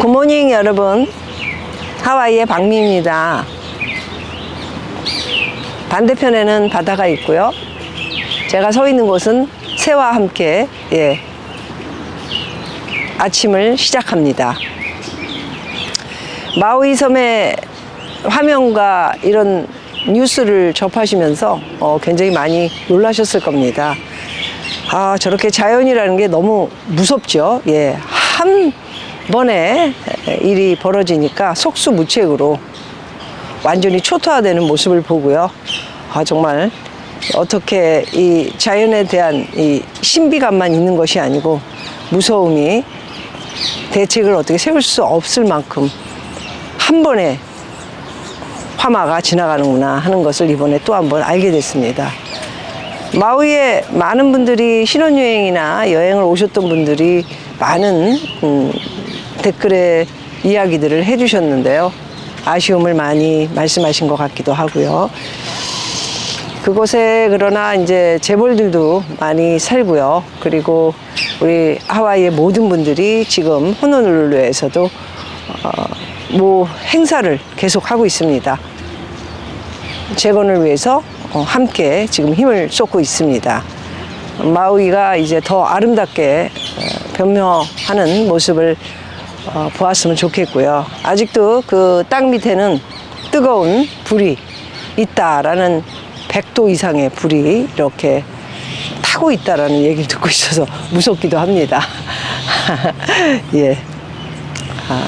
굿모닝 여러분. 하와이의 박미입니다. 반대편에는 바다가 있고요. 제가 서 있는 곳은 새와 함께 예, 아침을 시작합니다. 마우이 섬의 화면과 이런 뉴스를 접하시면서 어, 굉장히 많이 놀라셨을 겁니다. 아 저렇게 자연이라는 게 너무 무섭죠? 예, 한 번에 일이 벌어지니까 속수무책으로 완전히 초토화되는 모습을 보고요. 아, 정말 어떻게 이 자연에 대한 이 신비감만 있는 것이 아니고 무서움이 대책을 어떻게 세울 수 없을 만큼 한 번에 화마가 지나가는구나 하는 것을 이번에 또 한 번 알게 됐습니다. 마우이에 많은 분들이 신혼여행이나 여행을 오셨던 분들이 많은 음, 댓글에 이야기들을 해주셨는데요. 아쉬움을 많이 말씀하신 것 같기도 하고요. 그곳에 그러나 이제 재벌들도 많이 살고요. 그리고 우리 하와이의 모든 분들이 지금 호놀룰루에서도 어, 뭐 행사를 계속 하고 있습니다. 재건을 위해서 어, 함께 지금 힘을 쏟고 있습니다. 마우이가 이제 더 아름답게 어, 변명하는 모습을 어, 보았으면 좋겠고요. 아직도 그 땅 밑에는 뜨거운 불이 있다라는 100도 이상의 불이 이렇게 타고 있다라는 얘기를 듣고 있어서 무섭기도 합니다. 예. 아,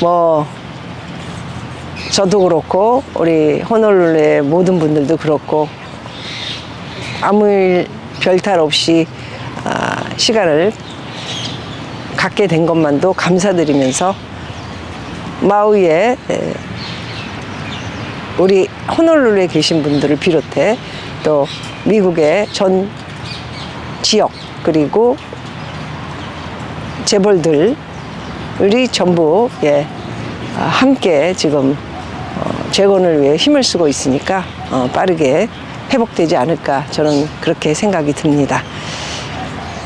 뭐, 저도 그렇고, 우리 호놀룰루의 모든 분들도 그렇고, 아무 일 별탈 없이 아, 시간을 갖게 된 것만도 감사드리면서 마우이에 에, 우리 호놀룰루에 계신 분들을 비롯해 또 미국의 전 지역 그리고 재벌들이 전부 예, 아, 함께 지금 어, 재건을 위해 힘을 쓰고 있으니까 어, 빠르게 회복되지 않을까 저는 그렇게 생각이 듭니다.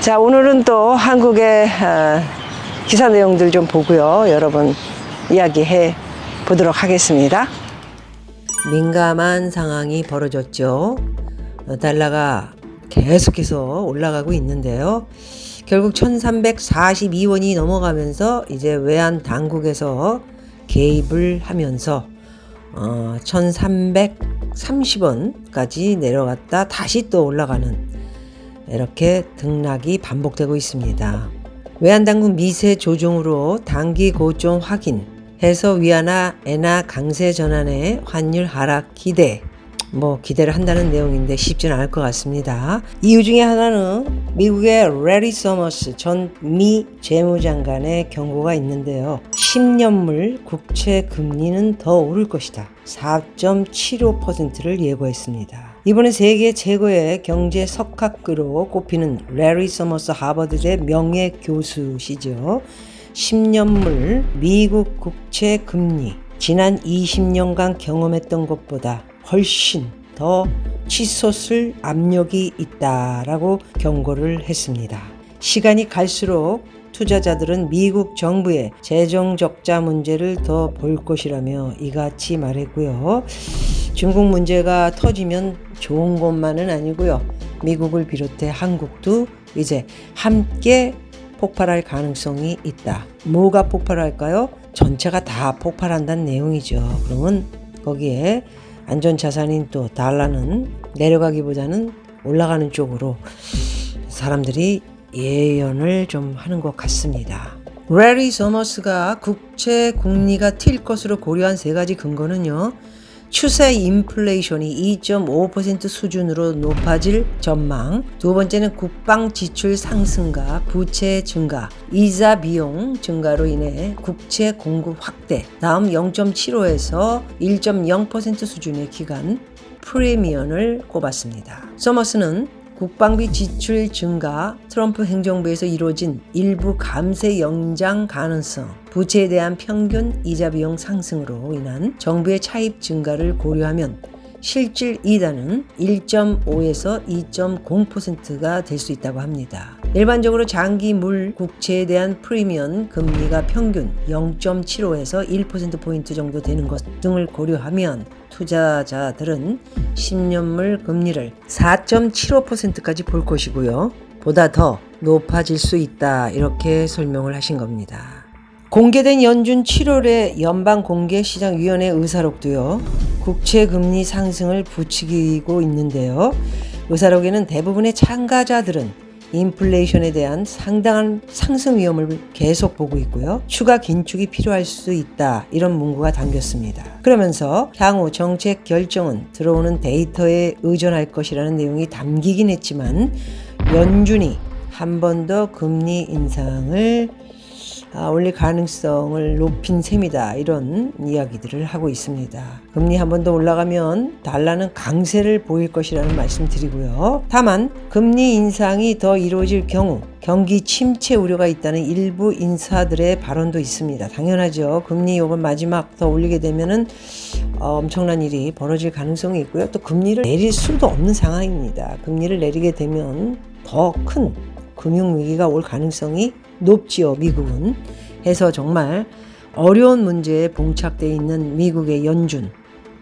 자 오늘은 또 한국의 어, 기사 내용들 좀 보고요. 여러분 이야기해 보도록 하겠습니다. 민감한 상황이 벌어졌죠. 어, 달러가 계속해서 올라가고 있는데요. 결국 1342원이 넘어가면서 이제 외환 당국에서 개입을 하면서 어, 1330원까지 내려갔다 다시 또 올라가는 이렇게 등락이 반복되고 있습니다. 외환당국 미세 조정으로 단기 고점 확인, 해서 위안화, 엔화 강세 전환의 환율 하락 기대, 뭐 기대를 한다는 내용인데 쉽지는 않을 것 같습니다. 이유 중에 하나는 미국의 레리 서머스 전 미 재무장관의 경고가 있는데요. 10년물 국채 금리는 더 오를 것이다. 4.75%를 예고했습니다. 이번에 세계 최고의 경제 석학으로 꼽히는 레리 서머스 하버드대 명예 교수시죠. 10년물 미국 국채 금리 지난 20년간 경험했던 것보다 훨씬 더 치솟을 압력이 있다라고 경고를 했습니다. 시간이 갈수록 투자자들은 미국 정부의 재정 적자 문제를 더 볼 것이라며 이같이 말했고요. 중국 문제가 터지면 좋은 것만은 아니고요. 미국을 비롯해 한국도 이제 함께 폭발할 가능성이 있다. 뭐가 폭발할까요? 전체가 다 폭발한다는 내용이죠. 그러면 거기에 안전자산인 또 달러는 내려가기보다는 올라가는 쪽으로 사람들이 예언을 좀 하는 것 같습니다. 레리 서머스가 국채 금리가 튈 것으로 고려한 세 가지 근거는요. 추세 인플레이션이 2.5% 수준으로 높아질 전망. 두 번째는 국방 지출 상승과 부채 증가, 이자 비용 증가로 인해 국채 공급 확대. 다음 0.75에서 1.0% 수준의 기간 프리미엄을 꼽았습니다. 서머스는 국방비 지출 증가, 트럼프 행정부에서 이루어진 일부 감세 연장 가능성, 부채에 대한 평균 이자 비용 상승으로 인한 정부의 차입 증가를 고려하면 실질 이단은 1.5에서 2.0%가 될 수 있다고 합니다. 일반적으로 장기 물 국채에 대한 프리미엄 금리가 평균 0.75에서 1%포인트 정도 되는 것 등을 고려하면 투자자들은 10년물 금리를 4.75%까지 볼 것이고요. 보다 더 높아질 수 있다. 이렇게 설명을 하신 겁니다. 공개된 연준 7월의 연방공개시장위원회 의사록도요. 국채 금리 상승을 부추기고 있는데요. 의사록에는 대부분의 참가자들은 인플레이션에 대한 상당한 상승 위험을 계속 보고 있고요. 추가 긴축이 필요할 수 있다. 이런 문구가 담겼습니다. 그러면서 향후 정책 결정은 들어오는 데이터에 의존할 것이라는 내용이 담기긴 했지만 연준이 한 번 더 금리 인상을 아, 올릴 가능성을 높인 셈이다. 이런 이야기들을 하고 있습니다. 금리 한 번 더 올라가면 달러는 강세를 보일 것이라는 말씀 드리고요. 다만 금리 인상이 더 이루어질 경우 경기 침체 우려가 있다는 일부 인사들의 발언도 있습니다. 당연하죠. 금리 요금 마지막 더 올리게 되면은 어, 엄청난 일이 벌어질 가능성이 있고요. 또 금리를 내릴 수도 없는 상황입니다. 금리를 내리게 되면 더 큰 금융 위기가 올 가능성이 높지요, 미국은. 해서 정말 어려운 문제에 봉착돼 있는 미국의 연준.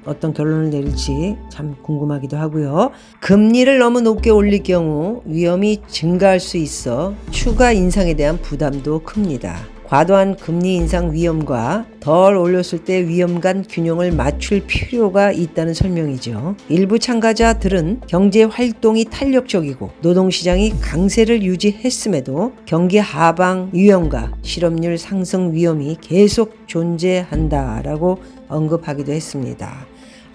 어떤 결론을 내릴지 참 궁금하기도 하고요. 금리를 너무 높게 올릴 경우 위험이 증가할 수 있어 추가 인상에 대한 부담도 큽니다. 과도한 금리 인상 위험과 덜 올렸을 때 위험 간 균형을 맞출 필요가 있다는 설명이죠. 일부 참가자들은 경제 활동이 탄력적이고 노동시장이 강세를 유지했음에도 경기 하방 위험과 실업률 상승 위험이 계속 존재한다라고 언급하기도 했습니다.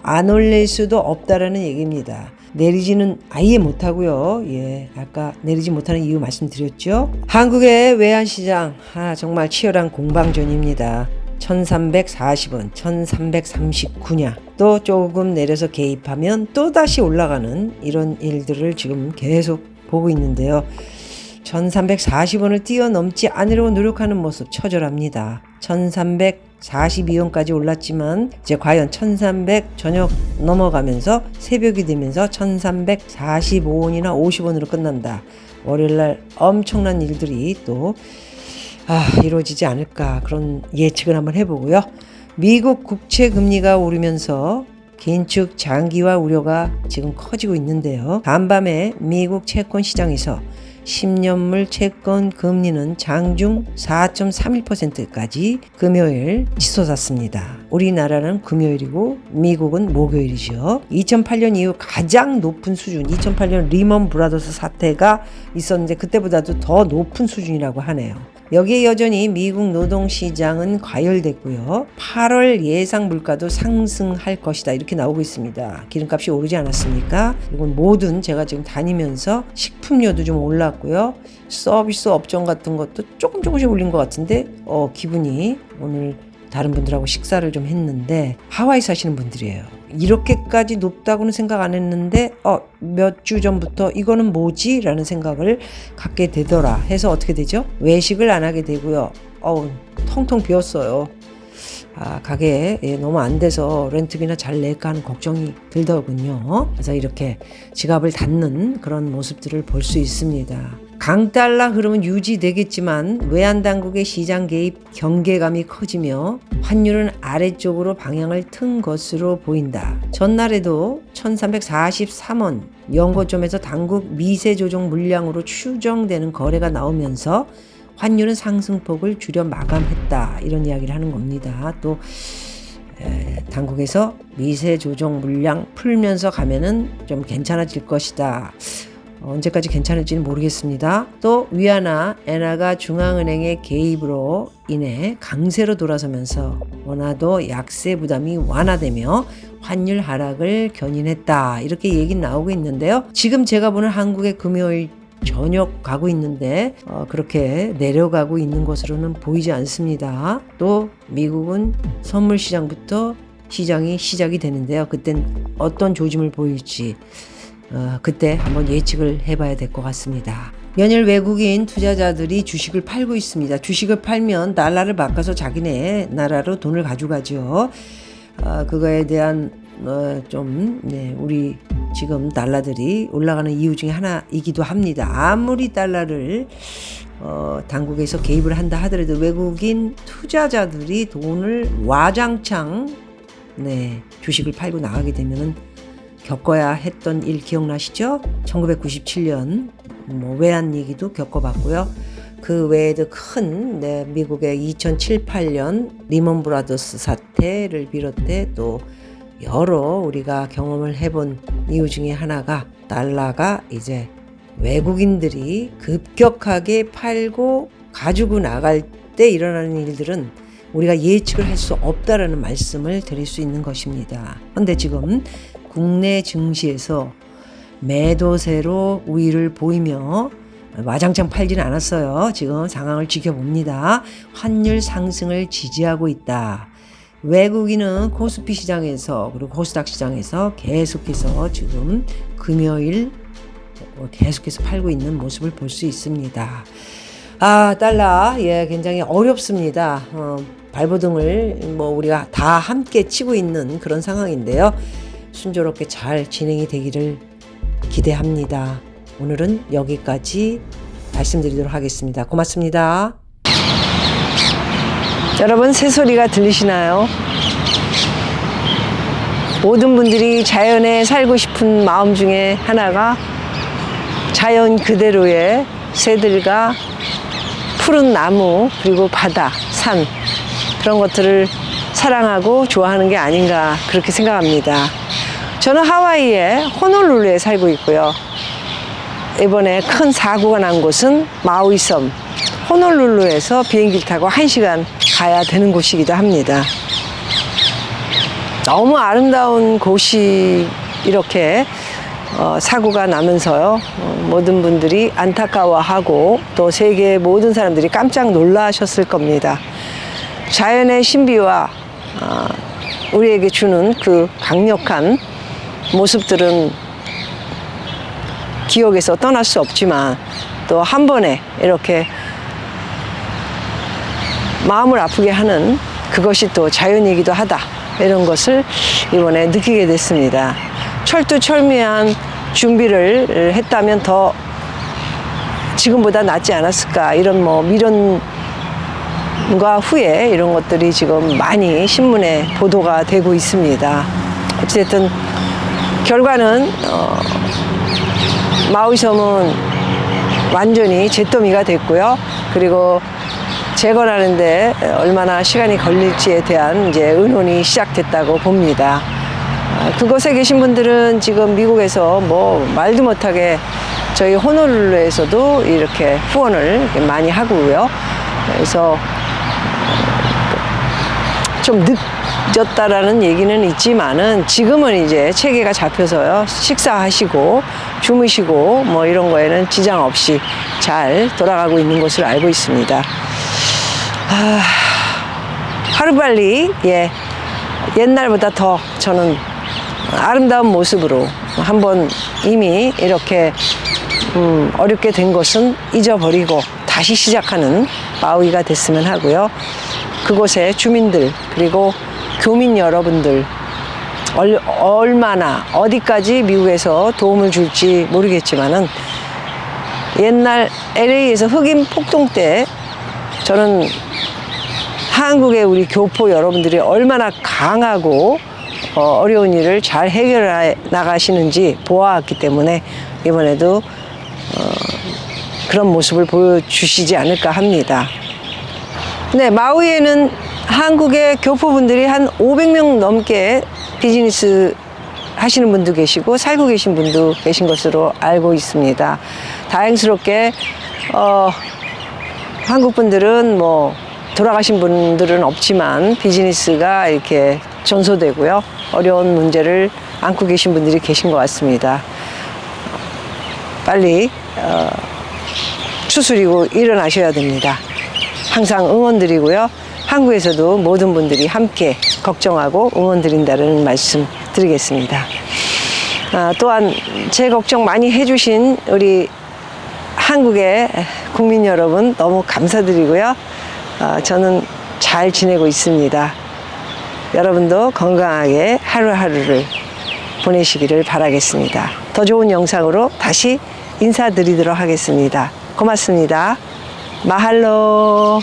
안 올릴 수도 없다라는 얘기입니다. 내리지는 아예 못하고요. 예, 아까 내리지 못하는 이유 말씀드렸죠. 한국의 외환시장 아, 정말 치열한 공방전입니다. 1340원, 1339냐. 또 조금 내려서 개입하면 또 다시 올라가는 이런 일들을 지금 계속 보고 있는데요. 1340원을 뛰어넘지 않으려고 노력하는 모습 처절합니다. 1342원까지 올랐지만 이제 과연 1300 저녁 넘어가면서 새벽이 되면서 1345원이나 50원으로 끝난다. 월요일날 엄청난 일들이 또 아, 이루어지지 않을까 그런 예측을 한번 해보고요. 미국 국채 금리가 오르면서 긴축 장기화 우려가 지금 커지고 있는데요. 간밤에 미국 채권 시장에서 10년물 채권 금리는 장중 4.31%까지 금요일 치솟았습니다. 우리나라는 금요일이고 미국은 목요일이죠. 2008년 이후 가장 높은 수준, 2008년 리먼 브라더스 사태가 있었는데 그때보다도 더 높은 수준이라고 하네요. 여기에 여전히 미국 노동시장은 과열됐고요. 8월 예상 물가도 상승할 것이다. 이렇게 나오고 있습니다. 기름값이 오르지 않았습니까? 이건 모든 제가 지금 다니면서 식품료도 좀 올랐고요. 서비스 업종 같은 것도 조금 조금씩 올린 것 같은데, 어, 기분이 오늘 다른 분들하고 식사를 좀 했는데 하와이 사시는 분들이에요. 이렇게까지 높다고는 생각 안 했는데 어, 몇 주 전부터 이거는 뭐지? 라는 생각을 갖게 되더라 해서 어떻게 되죠? 외식을 안 하게 되고요. 어우, 텅텅 비었어요. 아, 가게 예, 너무 안 돼서 렌트비나 잘 낼까 하는 걱정이 들더군요. 그래서 이렇게 지갑을 닫는 그런 모습들을 볼 수 있습니다. 강달러 흐름은 유지되겠지만 외환 당국의 시장 개입 경계감이 커지며 환율은 아래쪽으로 방향을 튼 것으로 보인다. 전날에도 1343원 연고점에서 당국 미세 조정 물량으로 추정되는 거래가 나오면서 환율은 상승폭을 줄여 마감했다. 이런 이야기를 하는 겁니다. 또 에, 당국에서 미세 조정 물량 풀면서 가면은 좀 괜찮아질 것이다. 언제까지 괜찮을지는 모르겠습니다. 또 위안화, 엔화가 중앙은행의 개입으로 인해 강세로 돌아서면서 원화도 약세 부담이 완화되며 환율 하락을 견인했다. 이렇게 얘기 나오고 있는데요. 지금 제가 보는 한국의 금요일 저녁 가고 있는데 어, 그렇게 내려가고 있는 것으로는 보이지 않습니다. 또 미국은 선물 시장부터 시장이 시작이 되는데요. 그땐 어떤 조짐을 보일지 어, 그때 한번 예측을 해봐야 될 것 같습니다. 연일 외국인 투자자들이 주식을 팔고 있습니다. 주식을 팔면 달러를 바꿔서 자기네 나라로 돈을 가져가죠. 어, 그거에 대한 어, 좀 네, 우리 지금 달러들이 올라가는 이유 중에 하나이기도 합니다. 아무리 달러를 어, 당국에서 개입을 한다 하더라도 외국인 투자자들이 돈을 와장창 네, 주식을 팔고 나가게 되면은 겪어야 했던 일 기억나시죠? 1997년 뭐 외환 위기도 겪어봤고요. 그 외에도 큰 네, 미국의 2007, 8년 리먼 브라더스 사태를 비롯해 또 여러 우리가 경험을 해본 이유 중에 하나가 달러가 이제 외국인들이 급격하게 팔고 가지고 나갈 때 일어나는 일들은 우리가 예측을 할 수 없다라는 말씀을 드릴 수 있는 것입니다. 그런데 지금 국내 증시에서 매도세로 우위를 보이며 와장창 팔지는 않았어요. 지금 상황을 지켜봅니다. 환율 상승을 지지하고 있다. 외국인은 코스피 시장에서 그리고 코스닥 시장에서 계속해서 지금 금요일 계속해서 팔고 있는 모습을 볼 수 있습니다. 아, 달러, 예, 굉장히 어렵습니다. 어, 발버둥을 뭐 우리가 다 함께 치고 있는 그런 상황인데요. 순조롭게 잘 진행이 되기를 기대합니다. 오늘은 여기까지 말씀드리도록 하겠습니다. 고맙습니다. 여러분 새소리가 들리시나요? 모든 분들이 자연에 살고 싶은 마음 중에 하나가 자연 그대로의 새들과 푸른 나무 그리고 바다, 산 그런 것들을 사랑하고 좋아하는 게 아닌가 그렇게 생각합니다. 저는 하와이의 호놀룰루에 살고 있고요. 이번에 큰 사고가 난 곳은 마우이 섬 호놀룰루에서 비행기를 타고 1시간 가야 되는 곳이기도 합니다. 너무 아름다운 곳이 이렇게 어, 사고가 나면서요 어, 모든 분들이 안타까워하고 또 세계 모든 사람들이 깜짝 놀라셨을 겁니다. 자연의 신비와 어, 우리에게 주는 그 강력한 모습들은 기억에서 떠날 수 없지만 또 한 번에 이렇게 마음을 아프게 하는 그것이 또 자연이기도 하다 이런 것을 이번에 느끼게 됐습니다. 철두철미한 준비를 했다면 더 지금보다 낫지 않았을까 이런 뭐 미련과 후에 이런 것들이 지금 많이 신문에 보도가 되고 있습니다. 어쨌든 결과는 어, 마우이섬은 완전히 잿더미가 됐고요. 그리고 재건하는데 얼마나 시간이 걸릴지에 대한 이제 의논이 시작됐다고 봅니다. 아, 그곳에 계신 분들은 지금 미국에서 뭐 말도 못하게 저희 호놀룰루에서도 이렇게 후원을 많이 하고요. 그래서 좀 늦었다라는 얘기는 있지만은 지금은 이제 체계가 잡혀서요. 식사하시고 주무시고 뭐 이런 거에는 지장 없이 잘 돌아가고 있는 것을 알고 있습니다. 아, 하루빨리 예 옛날보다 더 저는 아름다운 모습으로 한번 이미 이렇게 음, 어렵게 된 것은 잊어버리고 다시 시작하는 마우이가 됐으면 하고요. 그곳의 주민들 그리고 교민 여러분들 얼, 얼마나 어디까지 미국에서 도움을 줄지 모르겠지만은 옛날 LA에서 흑인 폭동 때 저는 한국의 우리 교포 여러분들이 얼마나 강하고 어, 어려운 일을 잘 해결해 나가시는지 보아왔기 때문에 이번에도 어, 그런 모습을 보여주시지 않을까 합니다. 네, 마우이에는 한국의 교포분들이 한 500명 넘게 비즈니스 하시는 분도 계시고 살고 계신 분도 계신 것으로 알고 있습니다. 다행스럽게 어, 한국 분들은 뭐 돌아가신 분들은 없지만 비즈니스가 이렇게 전소되고요. 어려운 문제를 안고 계신 분들이 계신 것 같습니다. 빨리 어, 추스리고 일어나셔야 됩니다. 항상 응원드리고요. 한국에서도 모든 분들이 함께 걱정하고 응원드린다는 말씀 드리겠습니다. 아, 또한 제 걱정 많이 해주신 우리 한국의 국민 여러분 너무 감사드리고요. 아, 저는 잘 지내고 있습니다. 여러분도 건강하게 하루하루를 보내시기를 바라겠습니다. 더 좋은 영상으로 다시 인사드리도록 하겠습니다. 고맙습니다. 마할로.